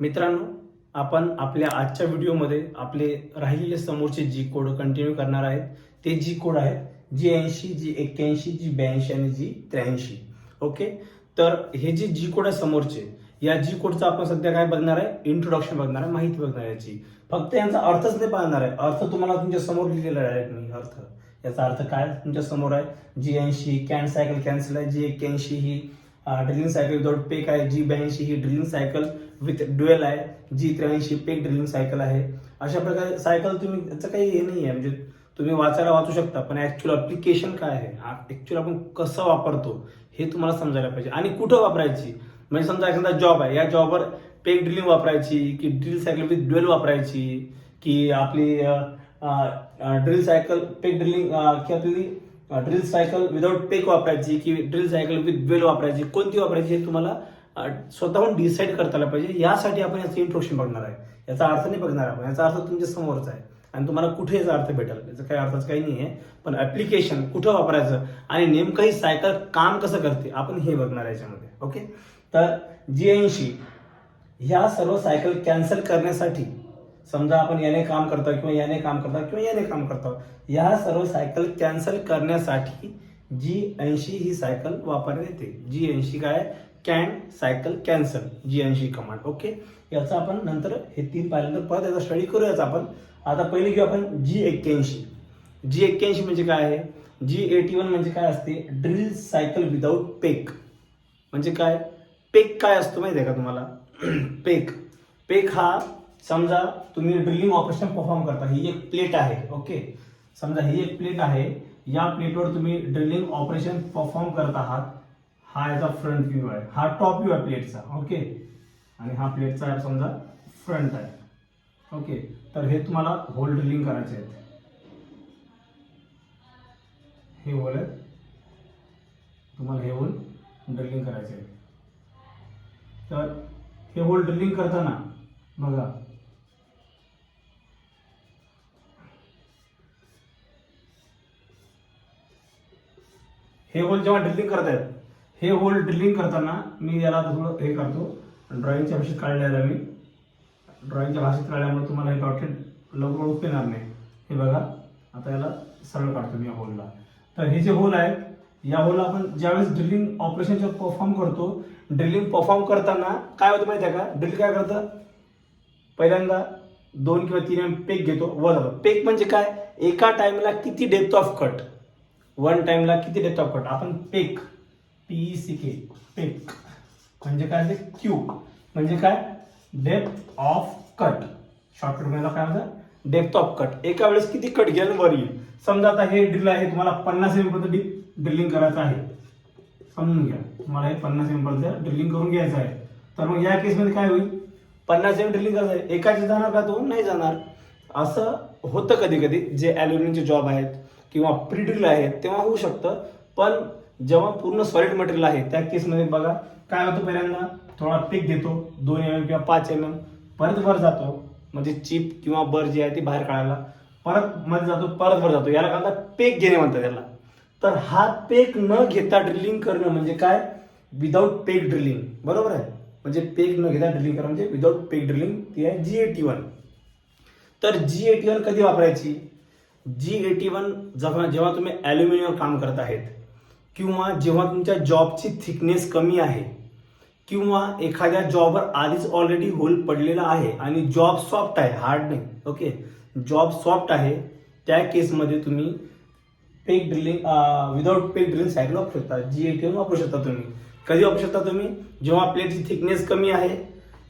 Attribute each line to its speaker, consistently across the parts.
Speaker 1: मित्रांनो आपण आपल्या आजच्या व्हिडिओमध्ये आपले राहिलेले समोरचे जी कोड कंटिन्यू करणार आहेत. ते जी कोड आहेत जी ऐंशी जी एक्क्याऐंशी जी ब्याऐंशी आणि जी त्र्याऐंशी. ओके? तर हे जे जी कोड आहे समोरचे या जी कोडचा आपण सध्या काय बघणार आहे? इंट्रोडक्शन बघणार आहे माहिती बघणार आहे याची. फक्त यांचा अर्थच नाही पाहणार आहे. अर्थ तुम्हाला तुमच्यासमोर लिहिलेला आहे. मी अर्थ. याचा अर्थ काय तुमच्यासमोर आहे? जी ऐंशी कॅन सायकल कॅन्सल आहे. जी एक्क्याऐंशी ही ड्रिलिंग सायकल विदाउट पेक आहे. जी ब्याऐंशी ही ड्रिलिंग सायकल विथ ड्युएल आहे. जी त्र्याऐंशी पेक ड्रिलिंग सायकल आहे. अशा प्रकारे सायकल तुम्ही याचं काही हे नाही आहे म्हणजे तुम्ही वाचायला वाचू शकता पण ॲक्च्युअल अप्लिकेशन काय आहे? ॲक्च्युअल आपण कसं वापरतो हे तुम्हाला समजायला पाहिजे. आणि कुठं वापरायची? म्हणजे समजा एखादा जॉब आहे. या जॉबवर पेक ड्रिलिंग वापरायची की ड्रिल सायकल विथ ड्युएल वापरायची की आपली ड्रिल सायकल पेक ड्रिलिंग की आपली ड्रिल सायकल विदाउट टेक वापरायची की ड्रिल सायकल विथ बेल वापरायची कोणती वापरायची हे तुम्हाला स्वतःहून डिसाईड करता आलं पाहिजे. यासाठी आपण याचं इंट्रोडक्शन बघणार आहे. याचा अर्थ नाही बघणार आपण याचा अर्थ तुमच्या समोरचा आहे. आणि तुम्हाला कुठे याचा अर्थ भेटेल? याचा काही अर्थच काही नाही आहे पण ऍप्लिकेशन कुठं वापरायचं आणि नेमकं ही सायकल काम कसं करते आपण हे बघणार आहे याच्यामध्ये. ओके तर जी ऐंशी ह्या सर्व सायकल कॅन्सल करण्यासाठी समजा आपण याने काम करता किंवा याने काम करता किंवा याने काम करता या सर्व सायकल कॅन्सल करण्यासाठी जी ऐंशी ही सायकल वापरण्यात येते जी ऐंशी काय? कॅन सायकल कॅन्सल जी ऐंशी कमांड ओके याचा आपण नंतर हे तीन पाहिल्यानंतर परत याचा स्टडी करूयाच आपण. आता पहिले घेऊ आपण जी एक्क्याऐंशी. जी एक्क्याऐंशी म्हणजे काय आहे? जी एटी वन म्हणजे काय असते? ड्रिल सायकल विदाऊट पेक म्हणजे काय? पेक काय असतो माहिती आहे का तुम्हाला? पेक पेक हा समजा तुम्ही ड्रिलिंग ऑपरेशन परफॉर्म करता ही एक प्लेट आहे ओके समजा ही एक प्लेट आहे या प्लेटवर तुम्ही ड्रिलिंग ऑपरेशन परफॉर्म करत आहात. हा याचा फ्रंट व्ह्यू आहे. हा टॉप व्ह्यू आहे प्लेटचा ओके आणि हा प्लेटचा समजा फ्रंट आहे ओके तर हे तुम्हाला होल ड्रिलिंग करायचे आहेत. हे होल आहेत. तुम्हाला हे होल ड्रिलिंग करायचे आहे तर हे होल ड्रिलिंग करताना बघा हे होल जेव्हा ड्रिलिंग करतायत हे होल ड्रिलिंग करताना मी याला थोडं हे करतो. ड्रॉइंगच्या भाषेत काढलेलं मी ड्रॉइंगच्या भाषेत काढल्यामुळे तुम्हाला हे डॉटेड लवकर ओळखू येणार नाही. हे बघा आता याला सरळ काढतो मी या होलला तर हे जे होल आहेत या होलला आपण ज्यावेळेस ड्रिलिंग ऑपरेशन परफॉर्म करतो ड्रिलिंग परफॉर्म करताना काय होतं माहिती आहे का? ड्रिल काय करतं? पहिल्यांदा दोन किंवा तीन एम पेक घेतो. वर पेक म्हणजे काय? एका टाइमला किती डेप्थ ऑफ कट वन टाइमला किती डेप्थ ऑफ कट आपण peck PE C K peck म्हणजे काय ते? क्यू म्हणजे काय? डेप्थ ऑफ कट शॉर्टकटमध्ये काय होतं? डेप्थ ऑफ कट एका वेळेस किती कट घ्याल? वर. येईल समजा आता हे ड्रिल आहे तुम्हाला पन्नास एम पर्यंत ड्रिलिंग करायचं आहे. समजून घ्या. तुम्हाला हे पन्नास एम पर्यंत ड्रिलिंग करून घ्यायचं आहे. तर मग या केसमध्ये काय होईल? पन्नास एम ड्रिलिंग करायचं आहे. एकाच जाणार का तो नाही जाणार. असं होतं कधी कधी जे ॲल्युमिनियमचे जॉब आहेत. किंवा प्री ड्रिल तेव्हा होऊ शकतं. पण जेव्हा पूर्ण सॉलिड मटेरियल आहे त्या केसमध्ये बघा काय होतं पहिल्यांदा? थोडा पीक देतो दोन एम एम किंवा पाच एम एम परत वर जातो. म्हणजे चिप किंवा बर जी आहे ती बाहेर काढायला परत मध्ये जातो परत वर जातो. याला काय पेक घेणे म्हणतात त्याला तर हा पेक न घेता ड्रिलिंग करणं म्हणजे काय? विदाऊट पेक ड्रिलिंग बरोबर आहे? म्हणजे पेक न घेता ड्रिलिंग करणं म्हणजे विदाऊट पेक ड्रिलिंग ती आहे जी एटी वन तर जी एटी वन कधी वापरायची? जी एटी वन जेव्हा जेव्हा तुम्ही ॲल्युमिनियम काम करत आहेत किंवा जेव्हा तुमच्या जॉबची थिकनेस कमी आहे किंवा एखाद्या जॉबवर आधीच ऑलरेडी होल पडलेला आहे आणि जॉब सॉफ्ट आहे हार्ड नाही ओके जॉब सॉफ्ट आहे त्या केसमध्ये तुम्ही peck drilling without peck drilling cycle वापरू शकता. जी ए टी वापरू शकता तुम्ही. कधी वापरू शकता तुम्ही? जेव्हा प्लेटची थिकनेस कमी आहे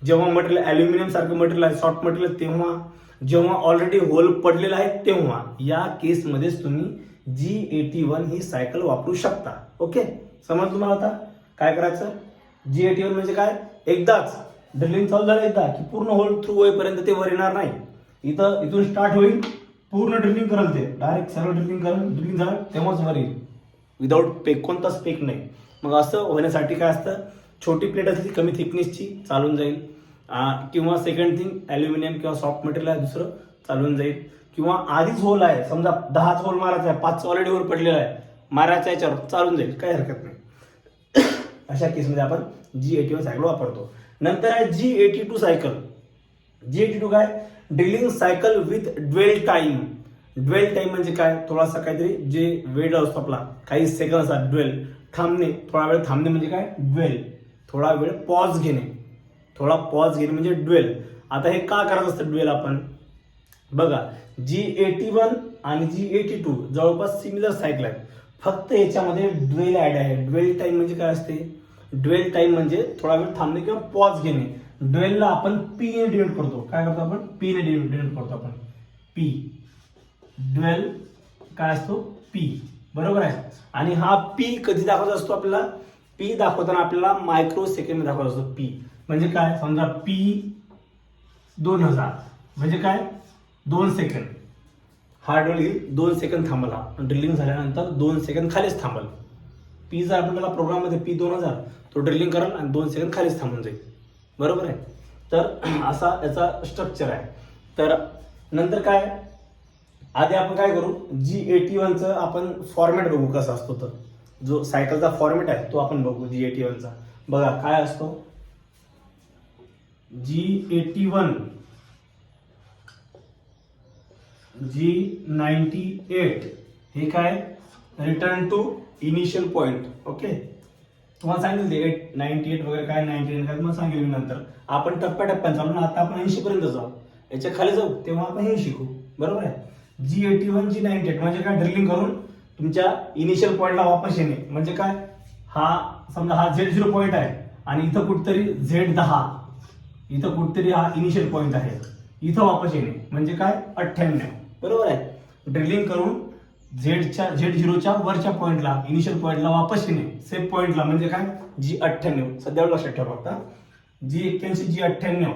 Speaker 1: जेव्हा मटेरियल ॲल्युमिनियम सारखं मटेरियल आहे सॉफ्ट मटेरियल तेव्हा जेव्हा ऑलरेडी होल पडलेला आहे तेव्हा या केसमध्येच तुम्ही जी एटी वन ही सायकल वापरू शकता. ओके समज तुम्हाला आता? काय करायचं? जी एटी वन म्हणजे काय? एकदाच ड्रिलिंग चालू झालं एकदा की पूर्ण होल थ्रू होईपर्यंत ते वर येणार नाही. इथं इथून स्टार्ट होईल पूर्ण ड्रिलिंग करेल ते. डायरेक्ट सर्व ड्रिलिंग करेल ड्रिलिंग झालं तेव्हाच वर येईल. विदाऊट पेक कोणताच पेक नाही. मग असं होण्यासाठी काय असतं? छोटी प्लेट असली कमी थिकनेसची चालून जाईल. किंवा सेकंड थिंग ॲल्युमिनियम किंवा सॉफ्ट मटेरियल आहे दुसरं चालून जाईल. किंवा आधीच होल आहे समजा दहाच होल मारायचा आहे पाच ऑलरेडी होल पडलेला आहे मारायचा याच्यावर चालून जाईल काही हरकत नाही. अशा केसमध्ये आपण जी एटी वन सायकल वापरतो. नंतर आहे G eighty two cycle G eighty two काय? Drilling cycle with dwell time dwell time म्हणजे काय? थोडासा काहीतरी जे वेळ असतो आपला काही सेकंड असतात ड्वेल थांबणे थोडा वेळ थांबणे म्हणजे काय? ड्वेल थोडा वेळ पॉज घेणे. थोडा पॉज घेणे म्हणजे ड्वेल आता हे का करत असतं ड्वेल आपण? बघा जी एटी वन आणि जी एटी टू जवळपास सिमिलर सायकल आहेत. फक्त याच्यामध्ये ड्वेल ॲड आहे. ड्वेल टाईम म्हणजे काय असते? ड्वेल टाईम म्हणजे थोडा वेळ थांबणे किंवा पॉज घेणे. ड्वेलला आपण पी ने डिनोट करतो. काय करतो आपण? पी ने डिनोट करतो आपण. पी ड्वेल काय असतो? पी बरोबर आहे. आणि हा पी कधी दाखवत असतो आपल्याला? पी दाखवताना आपल्याला मायक्रो सेकंड दाखवत असतो पी म्हणजे काय? समजा पी दोन हजार. म्हणजे काय? दोन सेकंड हा ड्रिल दोन सेकंद थांबला. ड्रिलिंग झाल्यानंतर दोन सेकंद खालीच थांबल. पी जर आपल्याला प्रोग्राममध्ये पी दोन हजार तो ड्रिलिंग करेल आणि दोन सेकंड खालीच थांबून जाईल. बरोबर आहे? तर असा याचा स्ट्रक्चर आहे. तर नंतर काय? आधी आपण काय करू? जी एटी वनचं आपण फॉर्मॅट बघू कसा असतो तर. जो सायकलचा फॉर्मॅट आहे तो आपण बघू जी एटी वनचा बघा काय असतो? G eighty one G ninety eight हे काय? Return to initial point okay तुम्हाला सांगितलं ते एट नाईन्टी एट वगैरे काय नाईन्टी एट काय तुम्हाला सांगेल मी नंतर. आपण टप्प्याटप्प्याने चालू ना आता आपण ऐंशीपर्यंत जाऊ. याच्या खाली जाऊ तेव्हा आपण हे शिकू. बरोबर आहे? G eighty one G ninety eight म्हणजे काय? ड्रिलिंग करून तुमच्या इनिशियल पॉईंटला वापस येणे. म्हणजे काय? हा समजा हा झेड झिरो पॉईंट आहे आणि इथं कुठतरी झेड दहा. इथं कुठतरी हा इनिशियल पॉईंट आहे. इथं वापस येणे. म्हणजे काय? अठ्ठ्याण्णव. बरोबर आहे? ड्रिलिंग करून झेडच्या झेड झिरोच्या वरच्या पॉईंटला इनिशियल पॉईंटला वापस येणे. सेफ पॉईंटला म्हणजे काय? जी अठ्ठ्याण्णव. सध्या लक्षात ठेवा फक्त. जी एक्क्याऐंशी जी अठ्ठ्याण्णव.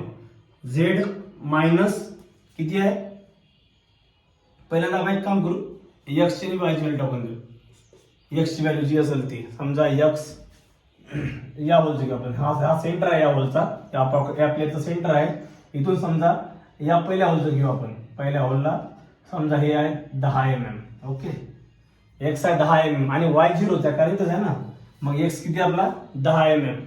Speaker 1: झेड मायनस किती आहे? पहिल्यांदा आपण एक काम करू. यक्स ची वायची व्हॅल्यू टाकून देऊ यक्सची व्हॅल्यू जी असेल ती समजा यक्स या होलची घेऊ आपण हा हा सेंटर आहे या होलचा या पॉक- या प्लेटचा सेंटर आहे. इथून समजा या पहिल्या होलचं घेऊ आपण. पहिल्या होलला समजा हे आहे दहा एम एम ओके एक्स आहे दहा एम एम आणि वाय झिरो त्या कारण इथंच आहे ना. मग एक्स किती आपला? दहा M M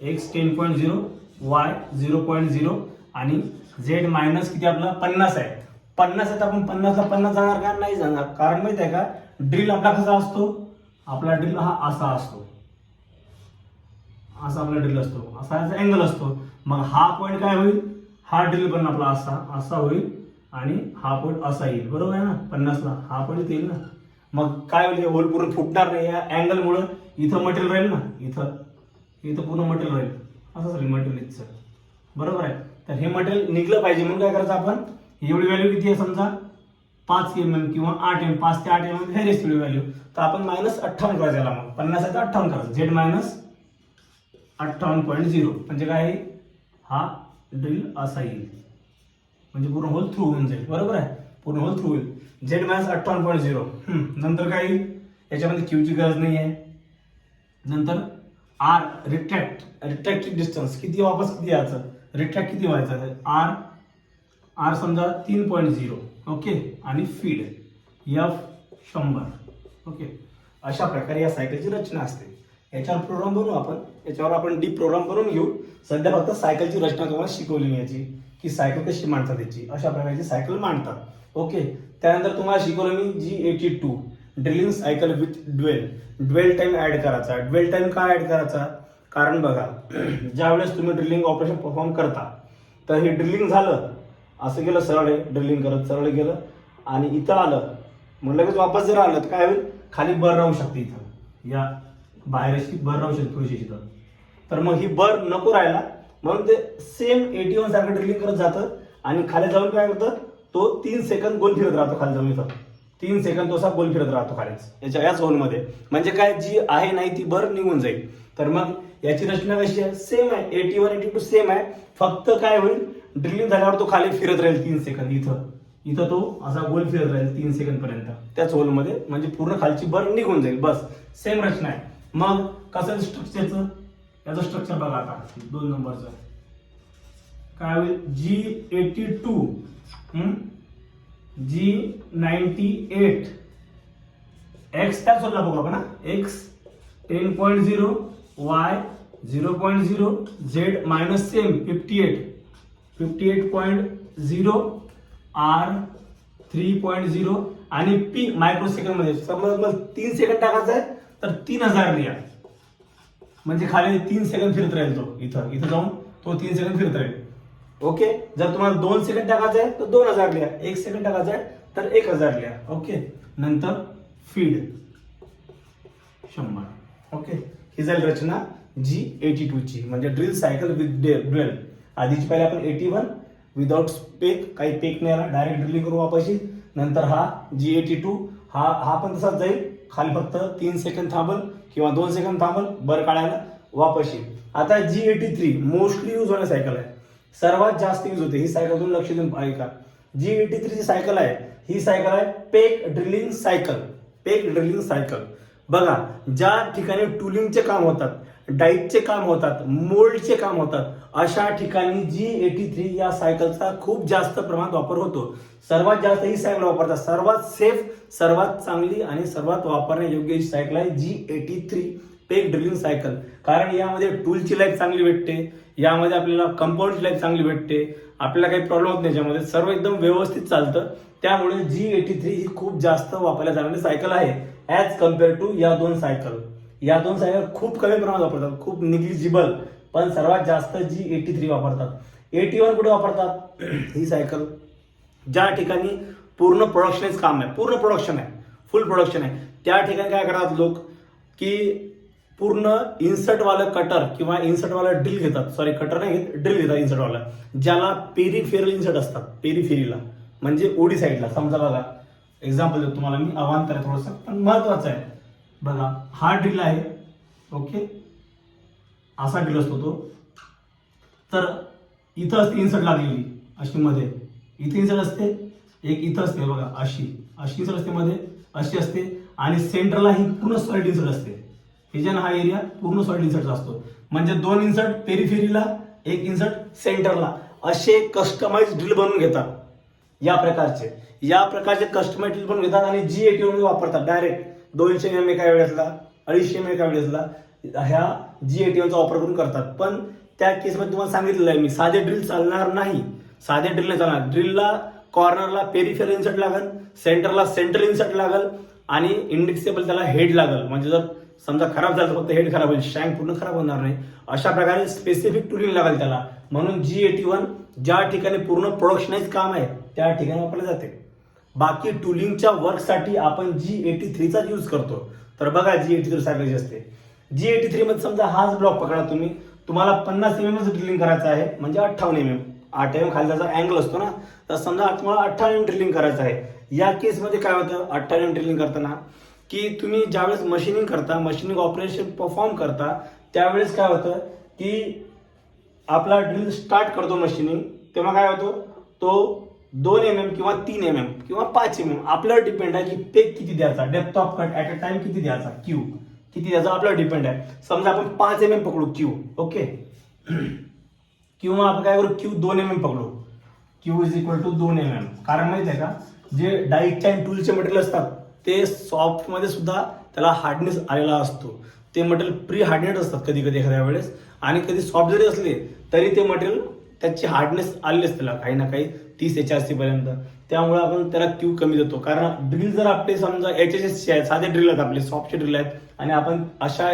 Speaker 1: X ten point zero Y zero point zero आणि झेड मायनस किती आपला? पन्नास आहे. पन्नास आहेत तर आपण पन्नासला पन्नास जाणार का? नाही जाणार. कारण माहिती आहे का? ड्रिल आपला कसा असतो? आपला ड्रिल हा असा असतो. असा आपला ड्रिल असतो. असा याचा अँगल असतो. मग हा पॉईंट काय होईल? हा ड्रिल पण आपला असा असा होईल आणि हा पॉईंट असा येईल. बरोबर आहे ना? पन्नासला. हा पॉईंट येईल ना? मग काय होईल? होल पूर्ण फुटणार नाही. या अँगलमुळं इथं मटेरियल राहील ना? इथं. इथं पूर्ण मटेरियल राहील. असंच राहील मटेरियल इथचं बरोबर आहे? तर हे मटेरियल निघलं पाहिजे. म्हणून काय करायचं आपण? एवढी व्हॅल्यू किती आहे समजा? पाच एम एम किंवा आठ एम पाच ते आठ एम एम व्हेरियस एवढी व्हॅल्यू तर आपण मायनस अठ्ठावन्न करायचं याला मग. पन्नास आहे तर अठ्ठावन्न करायचं. झेड मायनस अठ्ठावन्न पॉईंट झिरो म्हणजे काय हा ड्रिल असा येईल. म्हणजे पूर्ण होल थ्रू होऊन जाईल. बरोबर आहे? पूर्ण होल थ्रू होईल. झेड मायनस अठ्ठावन्न पॉईंट झिरो नंतर काय येईल? याच्यामध्ये क्यूची गरज नाही आहे नंतर आर रिट्रॅक्ट रिट्रॅक्टेड डिस्टन्स किती वापस किती यायचं? रिट्रॅक्ट किती व्हायचं? आर आर समजा तीन पॉईंट झिरो ओके? आणि फीड एफ शंभर ओके? अशा प्रकारे या सायकलची रचना असते. याच्यावर प्रोग्राम बनवू आपण. याच्यावर आपण डीप प्रोग्राम बनवून घेऊ. सध्या फक्त सायकलची रचना तुम्हाला शिकवली मी याची की सायकल कशी मांडतात याची अशा प्रकारची सायकल मांडतात. ओके? त्यानंतर तुम्हाला शिकवलं मी G eighty two drilling cycle with dwell dwell time add करायचा. ड्वेल टाईम का ऍड करायचा? कारण बघा ज्यावेळेस तुम्ही ड्रिलिंग ऑपरेशन परफॉर्म करता तर हे ड्रिलिंग झालं असं गेलं सरळ ड्रिलिंग करत सरळ गेलं आणि इथं आलं. मग लगेच वापस जर आलं तर काय होईल? खाली बर राहू शकते इथं. या बाहेर अशी बर राहू शकते थोडीशी इथं तर मग ही बर नको राहायला. म्हणून ते सेम एटी वन सारखं ड्रिलिंग करत जातं. आणि खाली जाऊन काय करतं? तो तीन सेकंद गोल फिरत राहतो खाली जाऊन इथं. तीन सेकंद तो असा गोल फिरत राहतो खालीच. याच्या याच गोलमध्ये म्हणजे काय? जी आहे नाही ती बर निघून जाईल. तर मग याची रचना कशी आहे? सेम आहे. Eighty one eighty two same आहे. फक्त काय होईल? ड्रिलिंग झाल्यावर तो खाली फिरत राहील तीन सेकंद इथं. इथं तो असा गोल फिरत राहील तीन सेकंद पर्यंत. त्याच होलमध्ये म्हणजे पूर्ण खालची बर निघून जाईल. बस. सेम रचना आहे. मग कसं स्ट्रक्चरचं याचं स्ट्रक्चर बघा आता. दोन नंबरचं काय होईल? G eighty two G ninety eight X त्याच होता बघू आपण X ten point zero Y zero point zero Z minus same fifty eight fifty eight point zero R three point zero आणि पी मायक्रो सेकंडमध्ये. समज मग तीन सेकंड टाकायचं आहे तर तीन हजार लिहा. म्हणजे खाली तीन सेकंड फिरत राहील तो. इथं इथं जाऊन तो तीन सेकंड फिरत राहील. ओके जर तुम्हाला दोन सेकंड टाकायचं आहे तर दोन हजार लिहा. एक सेकंड टाकायचं आहे तर एक हजार लिहा. ओके नंतर फीड शंभर. ओके ही जाईल रचना जी एटी टू ची. म्हणजे ड्रिल सायकल विथ ड्रिल आधीची पहिले आपण एटी वन विदाउट पेक काही पेक नाही आला डायरेक्ट ड्रिलिंग करू वापशी नंतर हा जी एटी टू हा हा पण तसाच जाईल. खाली फक्त तीन सेकंद थांबल किंवा दोन सेकंद थांबल बर काढायला वापरशील. आता G eighty three mostly use होणारी सायकल आहे. सर्वात जास्त यूज होते. ही सायकल तुम्ही लक्ष देऊन ऐका. G eighty three G cycle आहे. ही सायकल आहे peck drilling cycle peck drilling cycle बघा ज्या ठिकाणी टुलिंगचे काम होतात डाईटचे काम होतात मोल्डचे काम होतात. अशा ठिकाणी जी एटी थ्री या सायकलचा खूप जास्त प्रमाणात वापर होतो. सर्वात जास्त ही सायकल वापरतात. सर्वात सेफ सर्वात चांगली आणि सर्वात वापरण्यायोग्य ही सायकल आहे G eighty three peck drilling cycle. कारण यामध्ये टूलची लाईफ चांगली भेटते यामध्ये आपल्याला कंपाऊंडची लाईफ चांगली भेटते आपल्याला काही प्रॉब्लेम होत नाही याच्यामध्ये सर्व एकदम व्यवस्थित चालतं. त्यामुळे जी एटी थ्री ही खूप जास्त वापरल्या जाणारी सायकल आहे ॲज कंपेअर टू या दोन सायकल. या दोन सायकल खूप कमी प्रमाणात वापरतात खूप निग्लिजिबल पण सर्वात जास्त जी एटी थ्री वापरतात. एटी वन कुठे वापरतात? ही सायकल ज्या ठिकाणी पूर्ण प्रोडक्शनच काम आहे पूर्ण प्रोडक्शन आहे फुल प्रोडक्शन आहे. त्या ठिकाणी काय करतात लोक? की पूर्ण इन्सर्टवालं कटर किंवा इन्सर्टवालं ड्रिल घेतात. सॉरी कटर नाही घेत ड्रिल घेतात इन्सर्टवाला ज्याला पेरीफेरल इन्सर्ट असतात पेरीफेरीला म्हणजे ओडी साईडला समजा बघा एक्झाम्पल देतो तुम्हाला मी अवांतर आहे थोडंसं पण महत्वाचं आहे. बघा हा ड्रिल आहे ओके असा ड्रिल असतो तो. तर इथं असते इन्सर्ट लागलेली अशी मध्ये इथे इन्सर्ट असते एक इथं असते बघा अशी. अशी इन्सर्ट असते मध्ये अशी असते. आणि सेंटरला ही पूर्ण सॉलिड इन्सर्ट असते. हिजन हा एरिया पूर्ण सॉलिड इन्सर्टचा असतो. म्हणजे दोन इन्सर्ट पेरिफेरीला एक इन्सर्ट सेंटरला असे कस्टमाइज ड्रिल बनवून घेतात. या प्रकारचे. या प्रकारचे कस्टमाइज ड्रिल बनवून घेतात आणि जी एटी वापरतात डायरेक्ट दोनशे एम एका वेळेसला अडीचशे एम एका वेळेसला ह्या जी ए टी एमचा वापर करून करतात. पण त्या केसमध्ये तुम्हाला सांगितलेलं आहे मी साधे ड्रिल चालणार नाही. साधे ड्रिल नाही चालणार. ड्रिलला कॉर्नरला पेरिफेरल इन्सर्ट लागल सेंटरला सेंट्रल इन्सर्ट लागल आणि इंडेक्सेबल त्याला हेड लागल. म्हणजे जर समजा खराब झालं तर फक्त हेड खराब होईल. शँक पूर्ण खराब होणार नाही. अशा प्रकारे स्पेसिफिक टुलिंग लागेल त्याला. म्हणून जी एटी वन ज्या ठिकाणी पूर्ण प्रोडक्शनाइज काम आहे त्या ठिकाणी वापरले जाते. बाकी टुलिंगच्या वर्कसाठी आपण जी एटी थ्रीचा यूज करतो. तर बघा जी एटी थ्री सारखी असते जी एटी थ्री मध्ये समजा हाच ब्लॉक पकडा तुम्ही. तुम्हाला पन्नास एम एमच ड्रिलिंग करायचं आहे म्हणजे अठ्ठावन्न एम एम आठ एम खाली त्याचा अँगल असतो ना तर समजा तुम्हाला अठ्ठावन्न एम ड्रिलिंग करायचं आहे. या केसमध्ये काय होतं? अठ्ठावन्न एम ड्रिलिंग करताना की तुम्ही ज्यावेळेस मशीनिंग करता मशीनिंग ऑपरेशन परफॉर्म करता त्यावेळेस काय होतं? की आपला ड्रिल स्टार्ट करतो मशीनिंग तेव्हा काय होतो? तो दोन एम एम किंवा तीन एम एम किंवा पाच एम एम आपल्यावर डिपेंड आहे की पेक किती द्यायचा. Depth of cut at a time किती द्यायचा? क्यू किती द्यायचा? आपल्यावर डिपेंड आहे. समजा आपण पाच एम एम पकडू क्यू ओके किंवा आपण काय करू? क्यू दोन एम एम पकडू. क्यू इज इक्वल टू दोन एम एम कारण माहीत आहे का? जे डाईटच्या आणि टूलचे मटेरियल असतात ते सॉफ्टमध्ये सुद्धा त्याला हार्डनेस आलेला असतो. ते मटेरियल प्री हार्डनेट असतात कधी कधी एखाद्या वेळेस. आणि कधी सॉफ्ट जरी असले तरी ते मटेरियल त्याची हार्डनेस आलेली असते त्याला. काही ना काही तीस एच आर सी पर्यंत. त्यामुळे आपण त्याला क्यू कमी देतो. कारण ड्रिल जर आपले समजा एच एस एसचे आहेत साधे ड्रिल आहेत आपले सॉफ्टचे ड्रिल आहेत आणि आपण अशा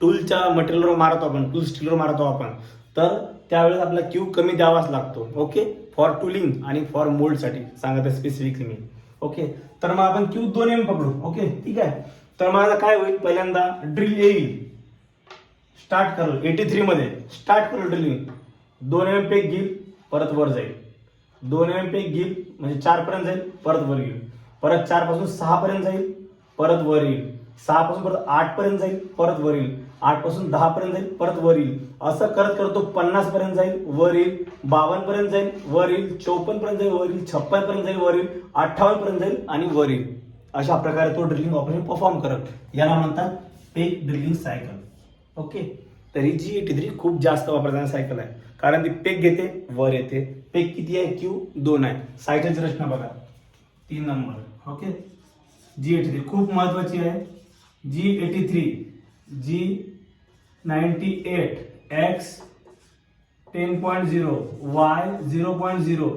Speaker 1: टूलच्या मटेरियलवर मारतो आपण टूल स्टीलवर मारतो आपण तर त्यावेळेस आपला क्यू कमी द्यावाच लागतो. ओके फॉर टूलिंग आणि फॉर मोल्डसाठी सांगत आहे स्पेसिफिक मी. ओके तर मग आपण क्यू दोन एम पकडू. ओके ठीक आहे? तर मग आता काय होईल? पहिल्यांदा ड्रिल येईल. स्टार्ट करू. एटी थ्री मध्ये. स्टार्ट करू ड्रिलिंग दोन एम पेक घेईल परत वर जाईल. दोन एम एम पेक घेईल म्हणजे चार पर्यंत जाईल परत वर येईल. परत चारपासून सहा पर्यंत जाईल परत वर येईल. सहा पासून परत आठ पर्यंत जाईल परत वर येईल. आठपासून दहा पर्यंत जाईल परत वर येईल. असं करत करत तो पन्नास पर्यंत जाईल वर येईल. बावन्न पर्यंत जाईल वर येईल. चौपन्न पर्यंत जाईल वर येईल. छप्पन पर्यंत जाईल वर येईल. अठ्ठावन्न पर्यंत जाईल आणि वर येईल. अशा प्रकारे तो ड्रिलिंग ऑपरेशन परफॉर्म करत. याला म्हणतात पेक ड्रिलिंग सायकल ओके तरी जी एटी थ्री खूप जास्त वापरताना सायकल आहे. कारण ती पेक घेते वर येते. पेक किती आहे? क्यू दोन आहे. सायकलची रचना बघा. तीन number okay G eighty three खूप महत्वाची आहे. G eighty three G ninety eight X ten point zero Y zero point zero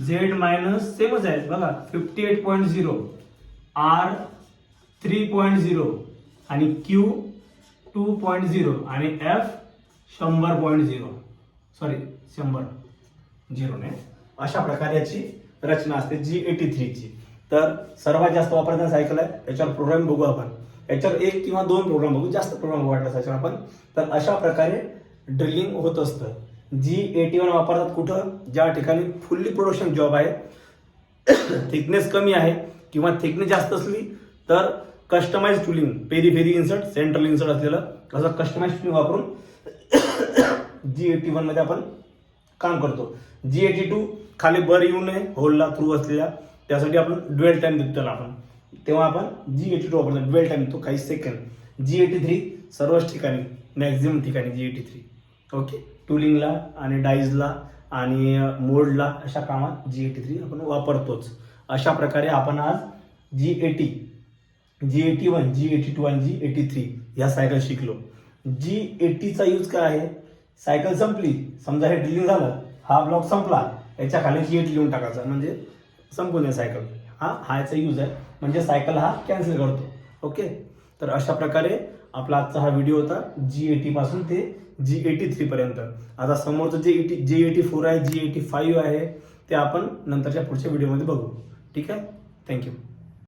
Speaker 1: Z minus सेमच आहे बघा. Fifty eight point zero R three point zero आणि क्यू टू पॉईंट झिरो आणि F शंभर point zero sorry शंभर. Zero nine. अशा प्रकारे याची रचना असते जी एटी थ्रीची तर सर्वात जास्त वापरण्याचा सायकल आहे याच्यावर प्रोग्राम बघू आपण. याच्यावर एक किंवा दोन प्रोग्राम बघू जास्त प्रोग्राम वाटला याच्यावर आपण. तर अशा प्रकारे ड्रिलिंग होत असतं. जी एटी वन वापरतात कुठं? ज्या ठिकाणी फुल्ली प्रोडक्शन जॉब आहे. थिकनेस कमी आहे किंवा थिकनेस जास्त असली तर customize tooling periphery insert central insert असलेलं असं कस्टमाइज टुलिंग वापरून जी एटी वनमध्ये आपण काम करतो. जी एटी टू खाली बर येऊ नये होलला थ्रू असलेल्या. त्यासाठी आपण ड्वेल टाइम देतो त्याला आपण. तेव्हा आपण जी एटी टू वापरतो. ड्वेल टाइम देतो काही सेकंड जी एटी थ्री सर्वच ठिकाणी मॅक्झिमम ठिकाणी जी एटी थ्री ओके टूलिंगला आणि डाईजला आणि मोडला अशा कामात जी एटी थ्री आपण वापरतोच. अशा प्रकारे आपण आज G eighty G eighty one G eighty two आणि जी एटी थ्री ह्या सायकल शिकलो जी एटीचा यूज काय आहे? सायकल संपली. समजा हे ड्रिलिंग झालं हा ब्लॉक संपला याच्या खाली जी लिहून टाकायचा. म्हणजे संपून सायकल हा हा याचा यूज आहे. म्हणजे सायकल हा कॅन्सल करतो. ओके तर अशा प्रकारे आपला आजचा हा व्हिडिओ होता. जी एटी पासून ते जी एटी थ्री पर्यंत. आता समोरचं जे एटी जे एटी फोर आहे जी एटी फाईव्ह आहे ते आपण नंतरच्या पुढच्या व्हिडिओमध्ये बघू. ठीक आहे? थँक्यू